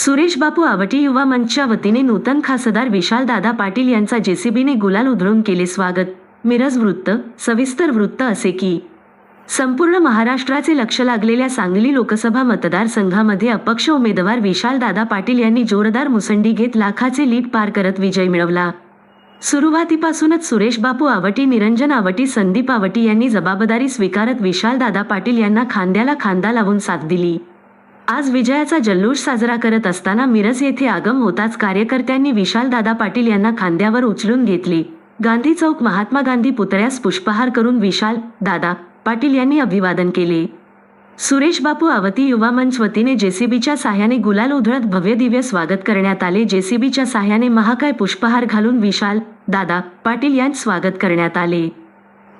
सुरेश बापू आवटी युवा मंचच्या वतीने नूतन खासदार विशाल दादा पाटील यांचा जेसीबीने गुलाल उधळून केले स्वागत. मिरज वृत्त सविस्तर वृत्त असे की संपूर्ण महाराष्ट्राचे लक्ष लागलेल्या सांगली लोकसभा मतदारसंघामध्ये अपक्ष उमेदवार विशाल दादा पाटील यांनी जोरदार मुसंडी घेत लाखाचे लीड पार करत विजय मिळवला. सुरुवातीपासूनच सुरेश बापू आवटी निरंजन आवटी संदीप आवटी यांनी जबाबदारी स्वीकारत विशाल दादा पाटील यांना खांद्याला खांदा लावून साथ दिली. आज विजयाचा जल्लोष साजरा करत असताना मिरज येथे आगम होताच कार्यकर्त्यांनी विशाल दादा पाटील यांना खांद्यावर उचलून घेतले. गांधी चौक महात्मा गांधी पुतळ्यास पुष्पहार करून विशाल दादा पाटील यांनी अभिवादन केले. सुरेश बापू आवती युवा मंच वतीने जेसीबीच्या साह्याने गुलाल उधळत भव्य दिव्य स्वागत करण्यात आले. जेसीबीच्या साह्याने महाकाय पुष्पहार घालून विशाल दादा पाटील यांचे स्वागत करण्यात आले.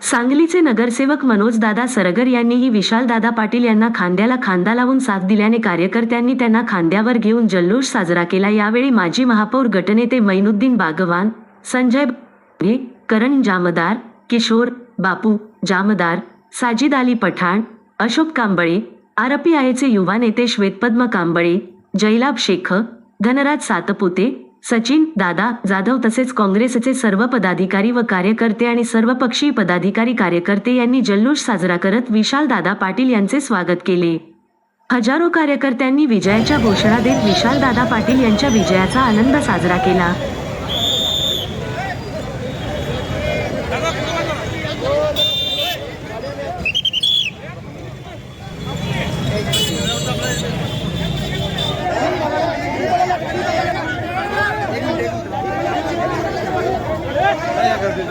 सांगलीचे नगरसेवक मनोजदादा सरगर यांनीही विशालदादा पाटील यांना खांद्याला खांदा लावून साथ दिल्याने कार्यकर्त्यांनी त्यांना खांद्यावर घेऊन जल्लोष साजरा केला. यावेळी माजी महापौर गटनेते मैनुद्दीन बागवान संजय करण जामदार किशोर बापू जामदार साजिद अली पठाण अशोक कांबळे आरपीआयचे युवा नेते श्वेतपद्म कांबळे जयलाभ शेख धनराज सातपुते सचिन दादा जाधव तसेच काँग्रेसचे सर्व पदाधिकारी व कार्यकर्ते आणि सर्वपक्षीय पदाधिकारी कार्यकर्ते यांनी जल्लोष साजरा करत विशाल दादा पाटील यांचे स्वागत केले. हजारो कार्यकर्त्यांनी विजयाच्या घोषणा देत विशाल दादा पाटील यांच्या विजयाचा आनंद साजरा केला. आपल्या